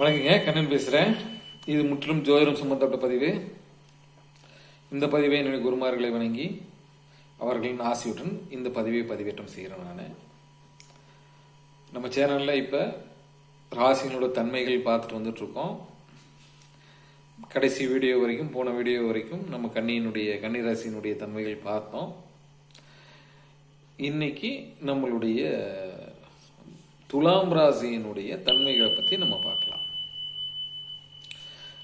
வணக்கங்க கண்ணன் பேசுகிறேன் இது முற்றிலும் ஜோதிடம் சம்பந்தப்பட்ட பதிவு. இந்த பதிவை என்னுடைய குருமார்களை வணங்கி அவர்களின் ஆசையுடன் இந்த பதிவை பதிவேற்றம் செய்கிறேன் நான். நம்ம சேனலில் இப்போ ராசிகளோட தன்மைகள் பார்த்துட்டு வந்துட்டு இருக்கோம் கடைசி வீடியோ வரைக்கும் போன வீடியோ வரைக்கும் நம்ம கண்ணியினுடைய கன்னி ராசியினுடைய தன்மைகள் பார்த்தோம். இன்னைக்கு நம்மளுடைய துலாம் ராசியினுடைய தன்மைகளை பற்றி நம்ம பார்க்கலாம்.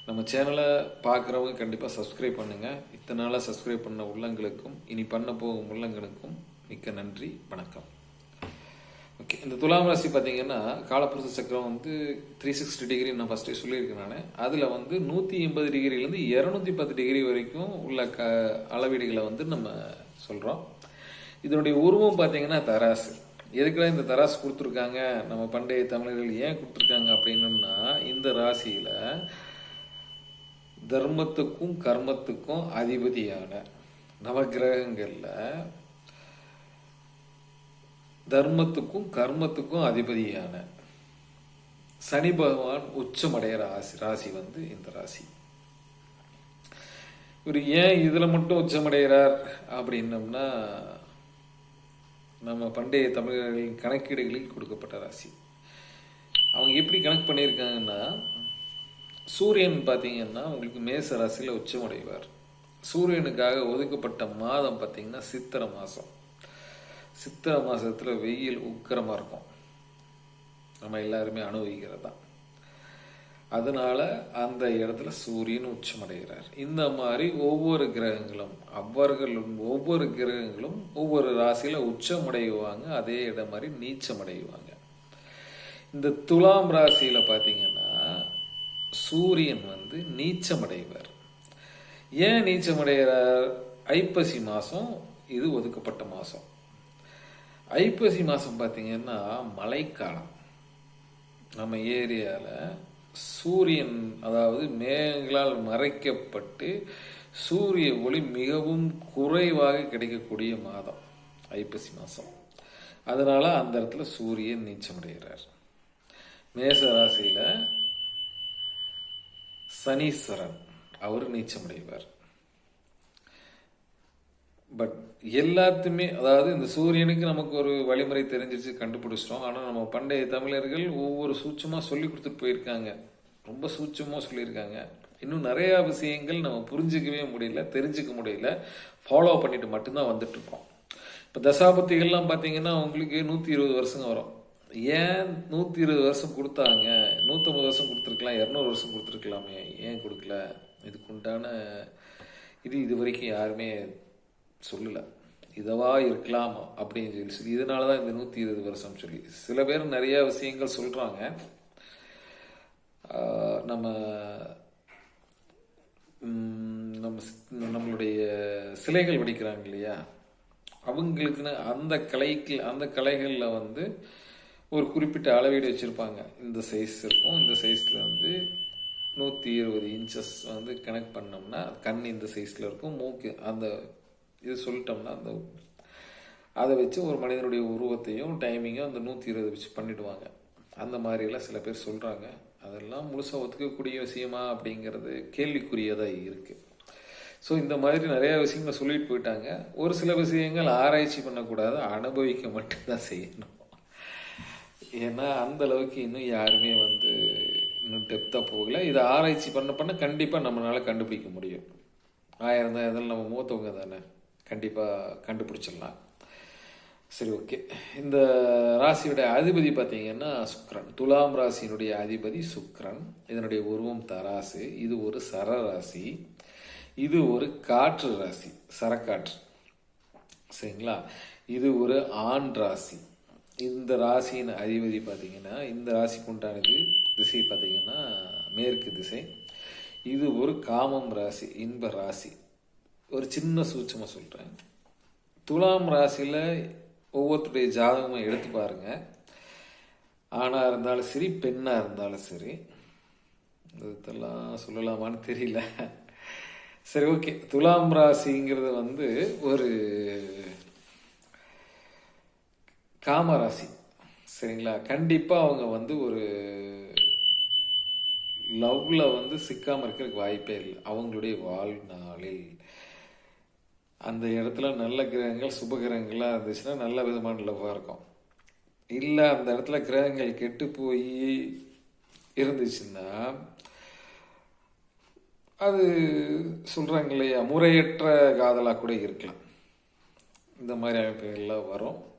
நம்ம சேனலை பார்க்குறவங்க கண்டிப்பாக சப்ஸ்கிரைப் பண்ணுங்கள் இத்தனை நாளாக சப்ஸ்கிரைப் பண்ண உள்ளங்களுக்கும் இனி பண்ண போகும் உள்ளங்களுக்கும் மிக்க நன்றி வணக்கம். ஓகே இந்த துலாம் ராசி பார்த்தீங்கன்னா காலப்புருஷ சக்கரம் வந்து த்ரீ சிக்ஸ்டி டிகிரி நான் ஃபஸ்ட்டே சொல்லியிருக்கேன் நான். அதில் வந்து நூற்றி எண்பது டிகிரிலேருந்து இரநூத்தி பத்து டிகிரி வரைக்கும் உள்ள க அளவீடுகளை வந்து நம்ம சொல்கிறோம் இதனுடைய உருவம் பார்த்தீங்கன்னா தராசு. எதுக்குடா இந்த தராசு கொடுத்துருக்காங்க? நம்ம பண்டைய தமிழர்கள் ஏன் கொடுத்துருக்காங்க அப்படின்னம்னா இந்த ராசியில் தர்மத்துக்கும் கர்மத்துக்கும் அதிபதியான நவகிரகங்களில் தர்மத்துக்கும் கர்மத்துக்கும் அதிபதியான சனி பகவான் உச்சமடைகிற ராசி ராசி வந்து இந்த ராசி. இவர் ஏன் இதில் மட்டும் உச்சமடைகிறார் அப்படின்னம்னா நம்ம பண்டைய தமிழர்களின் கணக்கீடுகளில் கொடுக்கப்பட்ட ராசி. அவங்க எப்படி கணக்கு பண்ணியிருக்காங்கன்னா சூரியன் பார்த்தீங்கன்னா உங்களுக்கு மேச ராசியில் உச்சமடைவார். சூரியனுக்காக ஒதுக்கப்பட்ட மாதம் பார்த்தீங்கன்னா சித்திரை மாதம் சித்திரை மாதத்தில் வெயில் உக்கரமாக இருக்கும். நம்ம எல்லாருமே அனுபவிக்கிறது. தான் அதனால் அந்த இடத்துல சூரியன் உச்சமடைகிறார். இந்த மாதிரி ஒவ்வொரு கிரகங்களும் அவர்களும் ஒவ்வொரு கிரகங்களும் ஒவ்வொரு ராசியில் உச்சமடைவாங்க அதே இடம் மாதிரி நீச்சமடைவாங்க. இந்த துலாம் ராசியில் பார்த்தீங்கன்னா சூரியன் வந்து நீச்சமடைவார். ஏன் நீச்சமடைகிறார்? ஐப்பசி மாதம் இது ஒதுக்கப்பட்ட மாதம் ஐப்பசி மாதம் பார்த்தீங்கன்னா மழைக்காலம். நம்ம ஏரியாவில் சூரியன் அதாவது மேகங்களால் மறைக்கப்பட்டு சூரிய ஒளி மிகவும் குறைவாக கிடைக்கக்கூடிய மாதம் ஐப்பசி மாதம் அதனால் அந்த இடத்துல சூரியன் நீச்சமடைகிறார். மேச ராசியில் சனீஸ்வரன் அவர் நீச்சமடைவார். பட் எல்லாத்துமே அதாவது இந்த சூரியனுக்கு நமக்கு ஒரு வழிமுறை தெரிஞ்சிச்சு கண்டுபிடிச்சிட்டோம். ஆனால் நம்ம பண்டைய தமிழர்கள் ஒவ்வொரு சூட்சமாக சொல்லி கொடுத்துட்டு போயிருக்காங்க. ரொம்ப சூட்சமாக சொல்லியிருக்காங்க. இன்னும் நிறையா விஷயங்கள் நம்ம புரிஞ்சிக்கவே முடியல தெரிஞ்சுக்க முடியல. ஃபாலோ பண்ணிட்டு மட்டும்தான் வந்துட்டு இருக்கோம். இப்போ தசாபத்திகள்லாம் பார்த்தீங்கன்னா உங்களுக்கு நூற்றி இருபது வருஷங்க வரும். ஏன் நூற்றி இருபது வருஷம் கொடுத்தாங்க? நூற்றம்பது வருஷம் கொடுத்துருக்கலாம் இரநூறு வருஷம் கொடுத்துருக்கலாமே. ஏன் கொடுக்கல? இதுக்கு உண்டான இது இது வரைக்கும் யாருமே சொல்லலை. இதவா இருக்கலாம் அப்படின்னு சொல்லி சொல்லி இதனால தான் இந்த நூற்றி இருபது வருஷம் சொல்லி. சில பேர் நிறைய விஷயங்கள் சொல்கிறாங்க நம்ம நம்ம நம்மளுடைய சிலைகள் வடிக்கிறாங்க இல்லையா? அவங்களுக்குன்னு அந்த கலைக்கு அந்த கலைகளில் வந்து ஒரு குறிப்பிட்ட அளவீடு வச்சுருப்பாங்க. இந்த சைஸ் இருக்கும். இந்த சைஸில் வந்து நூற்றி இருபது இன்ச்சஸ் வந்து கனெக்ட் பண்ணோம்னா கண் இந்த சைஸில் இருக்கும். மூக்கு அந்த இது சொல்லிட்டோம்னா அந்த அதை வச்சு ஒரு மனிதனுடைய உருவத்தையும் டைமிங்கும் அந்த நூற்றி இருபது வச்சு பண்ணிவிடுவாங்க அந்த மாதிரிலாம் சில பேர் சொல்கிறாங்க அதெல்லாம் முழுசாக ஒத்துக்கக்கூடிய விஷயமா அப்படிங்கிறது கேள்விக்குரியதாக இருக்குது ஸோ இந்த மாதிரி நிறையா விஷயங்களை சொல்லிட்டு போயிட்டாங்க. ஒரு சில விஷயங்கள் ஆராய்ச்சி பண்ணக்கூடாது அனுபவிக்க மட்டும்தான் செய்யணும். ஏன்னா அந்த அளவுக்கு இன்னும் யாருமே வந்து இன்னும் டெப்த்தாக போகல. இதை ஆராய்ச்சி பண்ண பண்ண கண்டிப்பாக நம்மளால் கண்டுபிடிக்க முடியும். ஆயிரம் தான் இதெல்லாம் நம்ம மூத்தவங்க தானே. கண்டிப்பாக கண்டுபிடிச்சிடலாம். சரி ஓகே. இந்த ராசியுடைய அதிபதி பார்த்தீங்கன்னா சுக்ரன் துலாம் ராசியினுடைய அதிபதி சுக்ரன் இதனுடைய உருவம் தராசு. இது ஒரு சர ராசி இது ஒரு காற்று ராசி. சரக்காற்று. சரிங்களா? இது ஒரு ஆண் ராசி. இந்த ராசியின் அதிபதி பார்த்தீங்கன்னா இந்த ராசிக்கு உண்டானது திசை பார்த்தீங்கன்னா மேற்கு திசை. இது ஒரு காமம் ராசி இன்ப ராசி. ஒரு சின்ன சூட்சமாக சொல்கிறேன் துலாம் ராசியில் ஒவ்வொருத்தருடைய ஜாதகமும் எடுத்து பாருங்கள் ஆணாக இருந்தாலும் சரி பெண்ணாக இருந்தாலும் சரி. இதெல்லாம் சொல்லலாமான்னு தெரியல. சரி ஓகே. துலாம் ராசிங்கிறது வந்து ஒரு காமராசி. சரிங்களா? கண்டிப்பாக அவங்க வந்து ஒரு லவ்வில் வந்து சிக்காமல் இருக்கிறதுக்கு வாய்ப்பே இல்லை. அவங்களுடைய வாழ்நாளில் அந்த இடத்துல நல்ல கிரகங்கள் சுப கிரகங்களாக இருந்துச்சுன்னா நல்ல விதமான லவ்வாக இருக்கும். இல்லை அந்த இடத்துல கிரகங்கள் கெட்டு போய் இருந்துச்சுன்னா அது சொல்கிறாங்க இல்லையா? முறையற்ற காதலாக கூட இருக்கலாம். இந்த மாதிரி அமைப்புகள்லாம் வரும்.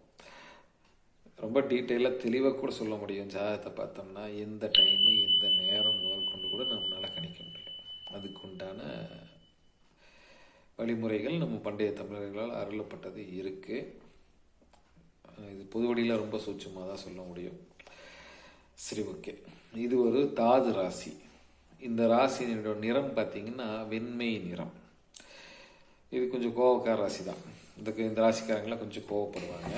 ரொம்ப டீட்டெயிலாக தெளிவாக கூட சொல்ல முடியும். ஜாதகத்தை பார்த்தோம்னா எந்த டைமு எந்த நேரம் முதல் கொண்டு கூட நம்மளால் கணிக்க முடியும். அதுக்கு உண்டான வழிமுறைகள் நம்ம பண்டைய தமிழர்களால் அருளப்பட்டது இருக்குது இது பொது வழியில் ரொம்ப சூட்சமாக தான் சொல்ல முடியும். சரி ஓகே. இது ஒரு தாது ராசி. இந்த ராசியினோட நிறம் பார்த்தீங்கன்னா வெண்மை நிறம். இது கொஞ்சம் கோவக்கார ராசி தான் இதுக்கு இந்த ராசிக்காரங்களாம் கொஞ்சம் கோவப்படுவாங்க.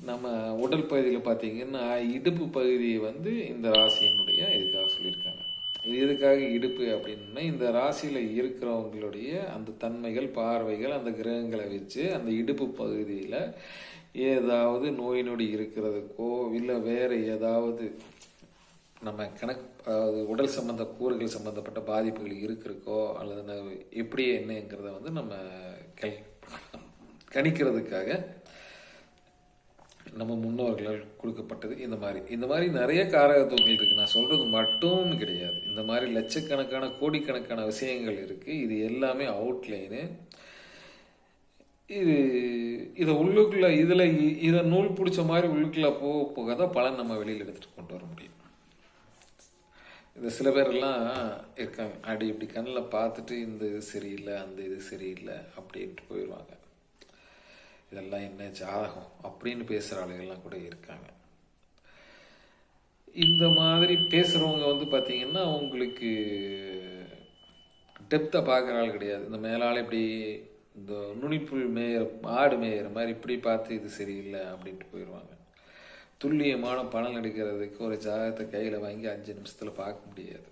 நம்ம உடல் பகுதியில் பார்த்தீங்கன்னா இடுப்பு பகுதியை வந்து இந்த ராசியினுடைய இதுக்காக சொல்லியிருக்காங்க? இது எதுக்காக இடுப்பு அப்படின்னா இந்த ராசியில் இருக்கிறவங்களுடைய அந்த தன்மைகள் பார்வைகள் அந்த கிரகங்களை வச்சு அந்த இடுப்பு பகுதியில் ஏதாவது நோய் நொடி இருக்கிறதுக்கோ இல்லை வேறு ஏதாவது நம்ம கணக்கு அதாவது உடல் சம்மந்த கூறுகள் சம்மந்தப்பட்ட பாதிப்புகள் இருக்கிறக்கோ அல்லது ந- எப்படி என்னங்கிறத வந்து நம்ம கல் கணிக்கிறதுக்காக நம்ம முன்னோர்களால் கொடுக்கப்பட்டது இந்த மாதிரி. இந்த மாதிரி நிறைய காரகத்துவங்கள் இருக்கு. நான் சொல்றது மட்டும் கிடையாது. இந்த மாதிரி லட்சக்கணக்கான கோடிக்கணக்கான விஷயங்கள் இருக்கு. இது எல்லாமே அவுட்லைனு இது இதை உள்ளுக்குள்ள இதில் இதை நூல் பிடிச்ச மாதிரி உள்ளுக்குள்ள போக போக தான் பலன் நம்ம வெளியில் எடுத்துகிட்டு கொண்டு வர முடியும். இந்த சில பேரெல்லாம் இருக்காங்க. அப்படி இப்படி கண்ணில் பார்த்துட்டு இந்த இது சரியில்லை அந்த இது சரியில்லை அப்படின்ட்டு போயிடுவாங்க இதெல்லாம் என்ன ஜாதகம் அப்படின்னு பேசுகிற ஆளுகள்லாம் கூட இருக்காங்க. இந்த மாதிரி பேசுகிறவங்க வந்து பார்த்திங்கன்னா அவங்களுக்கு டெப்த்தை பார்க்குற ஆள் கிடையாது. இந்த மேலால் இப்படி இந்த நுனிப்புல் மேயர் ஆடு மேயிற மாதிரி இப்படி பார்த்து இது சரியில்லை அப்படின்ட்டு போயிடுவாங்க துல்லியமான பணம் எடுக்கிறதுக்கு ஒரு ஜாதகத்தை கையில் வாங்கி அஞ்சு நிமிஷத்தில் பார்க்க முடியாது.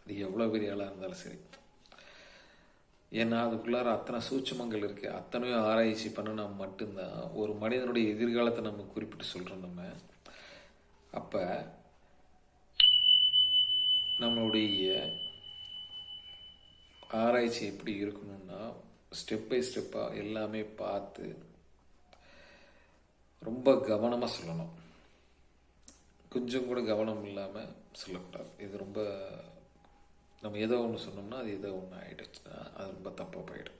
அது எவ்வளோ பெரிய ஆளாக இருந்தாலும் சரி. ஏன்னா அதுக்குள்ளார அத்தனை சூட்சமங்கள் இருக்குது அத்தனையும் ஆராய்ச்சி பண்ணினா மட்டும்தான். ஒரு மனிதனுடைய எதிர்காலத்தை நம்ம குறிப்பிட்டு சொல்கிறோம் நம்ம. அப்போ நம்மளுடைய ஆராய்ச்சி எப்படி இருக்கணும்னா ஸ்டெப் பை ஸ்டெப்பாக எல்லாமே பார்த்து ரொம்ப கவனமாக சொல்லணும். கொஞ்சம் கூட கவனம் இல்லாமல் சொல்லக்கூடாது. இது ரொம்ப நம்ம ஏதோ ஒன்று சொன்னோம்னா அது ஏதோ ஒன்று ஆகிடுச்சுன்னா அது ரொம்ப தப்பாக போயிடும்.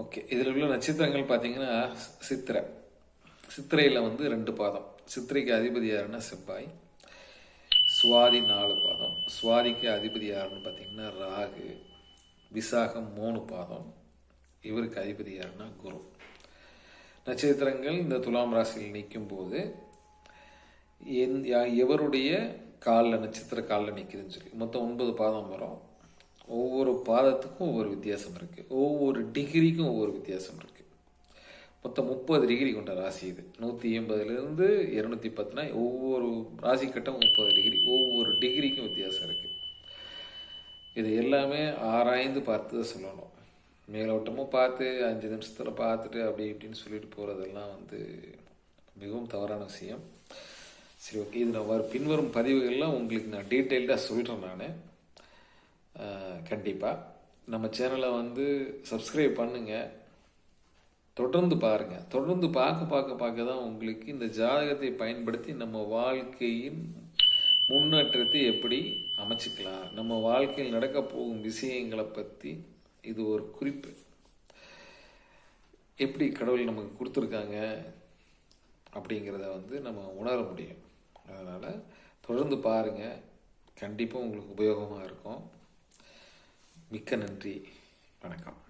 ஓகே இதில் உள்ள நட்சத்திரங்கள் பார்த்தீங்கன்னா சித்திரை. சித்திரையில் வந்து ரெண்டு பாதம். சித்திரைக்கு அதிபதி யாருன்னா செவ்வாய். சுவாதி நாலு பாதம். சுவாதிக்கு அதிபதி யாருன்னு பார்த்தீங்கன்னா ராகு. விசாகம் மூணு பாதம். இவருக்கு அதிபதி யாருன்னா குரு. நட்சத்திரங்கள் இந்த துலாம் ராசியில் நிற்கும் போது எவருடைய காலில் நட்சத்திர காலில் நிற்குதுன்னு சொல்லி. மொத்தம் ஒன்பது பாதம் வரும். ஒவ்வொரு பாதத்துக்கும் ஒவ்வொரு வித்தியாசம் இருக்குது ஒவ்வொரு டிகிரிக்கும் ஒவ்வொரு வித்தியாசம் இருக்குது மொத்தம் முப்பது டிகிரி கொண்ட ராசி இது. நூற்றி எண்பதுலேருந்து இரநூத்தி பத்துனா ஒவ்வொரு ராசி கட்டம் முப்பது டிகிரி. ஒவ்வொரு டிகிரிக்கும் வித்தியாசம் இருக்குது இது எல்லாமே ஆராய்ந்து பார்த்து தான் சொல்லணும். மேலோட்டமும் பார்த்து அஞ்சு நிமிஷத்தில் பார்த்துட்டு அப்படி இப்படின்னு சொல்லிட்டு போகிறதெல்லாம் வந்து மிகவும் தவறான விஷயம். சரி ஓகே இது நான் வர- பின்வரும் பதிவுகள்லாம் உங்களுக்கு நான் டீட்டெயில்டாக சொல்கிறேன் நான். கண்டிப்பாக நம்ம சேனலை வந்து சப்ஸ்கிரைப் பண்ணுங்கள் தொடர்ந்து பாருங்கள் தொடர்ந்து பார்க்க பார்க்க பார்க்க தான் உங்களுக்கு இந்த ஜாதகத்தை பயன்படுத்தி நம்ம வாழ்க்கையின் முன்னேற்றத்தை எப்படி அமைச்சிக்கலாம். நம்ம வாழ்க்கையில் நடக்க போகும் விஷயங்களை பற்றி இது ஒரு குறிப்பு. எப்படி கடவுள் நமக்கு கொடுத்துருக்காங்க அப்படிங்கிறத வந்து நம்ம உணர முடியும். அதனால் தொடர்ந்து பாருங்கள் கண்டிப்பாக உங்களுக்கு உபயோகமாக இருக்கும். மிக்க நன்றி. வணக்கம்.